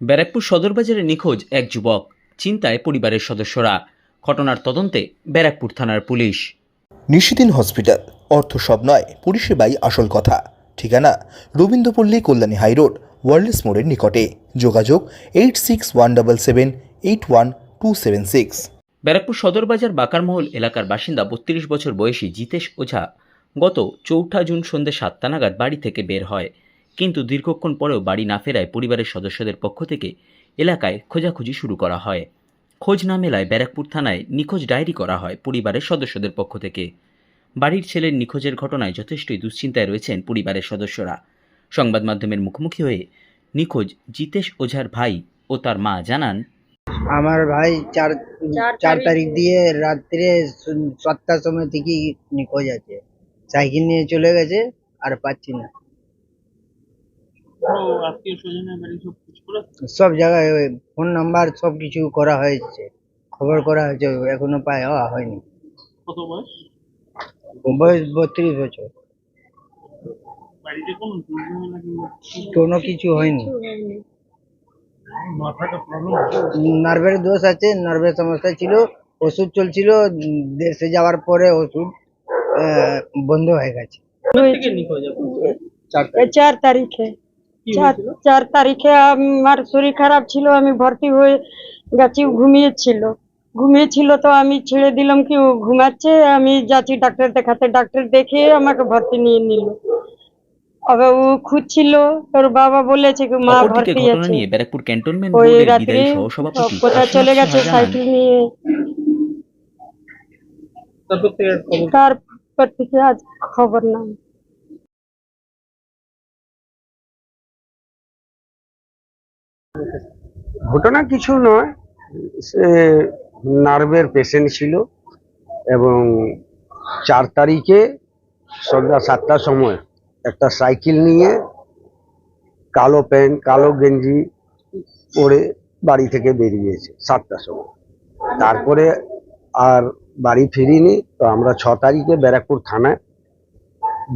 ব্যারাকপুর সদর বাজারে নিখোঁজ এক যুবক চিন্তায় পরিবারের সদস্যরা। ঘটনার তদন্তে ব্যারাকপুর থানার পুলিশ। নিশিদিন হসপিটাল অর্থ সব নয় পরিষেবাই আসল কথা। ঠিকানা রবীন্দ্রপল্লী কল্যাণী হাইরোড ওয়ার্ল্ডস মোড়ের নিকটে। যোগাযোগ eight six one double seven eight one two seven six. Barrackpore সদর বাজার বাকারমহল এলাকার বাসিন্দা বত্রিশ বছর বয়সী জিতেশ ওঝা গত চৌঠা জুন সন্ধ্যে সাতটা নাগাদ বাড়ি থেকে বের হয়। কিন্তু দীর্ঘক্ষণ পরেও বাড়ি না ফেরায় পরিবারের সদস্যদের পক্ষ থেকে এলাকায় খোঁজাখুঁজি শুরু করা হয়। খোঁজ না মেলায় ব্যারাকপুর থানায় নিখোঁজ ডায়েরি করা হয় পরিবারের সদস্যদের পক্ষ থেকে। বাড়ির ছেলের নিখোঁজের ঘটনায় যথেষ্টই দুশ্চিন্তায় রয়েছেন পরিবারের সদস্যরা। সংবাদ মাধ্যমের মুখোমুখি হয়ে নিখোঁজ জিতেশ ওঝার ভাই ও তার মা জানান আমার ভাই চার চার তারিখ- দিয়ে রাত্রে সাতটার সময় থেকেই নিখোঁজ আছে। সাইকেল নিয়ে চলে গেছে আর পাচ্ছি না। সব কিছু করে সব জায়গায় ফোন নাম্বার সব কিছু করা হয়েছে। খবর করা হয়েছে এখনও পাওয়া হয়নি। কত বয়স? বয়স বত্রিশ বছর। কোনো কিছু? হয়নি। নার্ভের দোষ আছে নার্ভের সমস্যা ছিল ওষুধ চলছিল দেশে যাওয়ার পরে ওষুধ আহ, বন্ধ হয়ে গেছে। চার তারিখে। চার চার তারিখে আমার শরীর খারাপ ছিল আমি ভর্তি হয়ে গেছি ঘুমিয়েছিল। ঘুমিয়েছিল তো আমি ছেড়ে দিলাম কি ও ঘুমাচ্ছে আমি যাচ্ছি ডাক্তার দেখাতে। ডাক্তার দেখে আমাকে ভর্তি নিয়ে নিল। আবার ও খুঁজছিল তোর বাবা বলেছে কি মা ভর্তি আছে। ব্যারাকপুর ক্যান্টনমেন্ট ওই রাত্রে কোথায় চলে গেছে সাইকেল নিয়ে। তারপর থেকে আর খবর? তারপর থেকে আজ খবর নাই। ঘটনা কিছু নয়। সে নার্ভের পেশেন্ট ছিল এবং চার তারিখে সন্ধ্যা সাতটার সময় একটা সাইকেল নিয়ে কালো প্যান্ট, কালো গেঞ্জি পরে বাড়ি থেকে বেরিয়েছে সাতটার সময়। তারপরে আর বাড়ি ফিরিনি। তো আমরা ছ তারিখে ব্যারাকপুর থানায়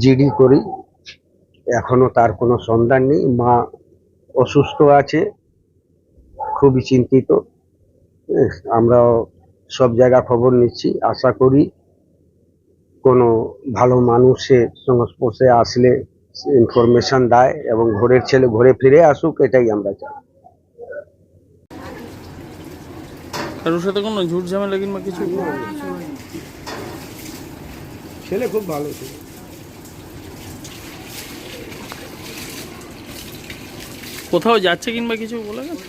জিডি করি। এখনও তার কোনো সন্ধান নেই। মা অসুস্থ আছে। খুবই চিন্তিত। আমরাও সব জায়গা খবর নিচ্ছি। আশা করি কোনো ভালো মানুষের সংস্পর্শে আসলে ইনফরমেশন দেয় এবং ঘরের ছেলে ঘরে ফিরে আসুক এটাই আমরা চাই। কারোর সাথে কোনো ঝুট ঝামেলা কিংবা কিছু? ছেলে খুব ভালো ছিল। কোথাও যাচ্ছে কিংবা কিছু বলে গেছে?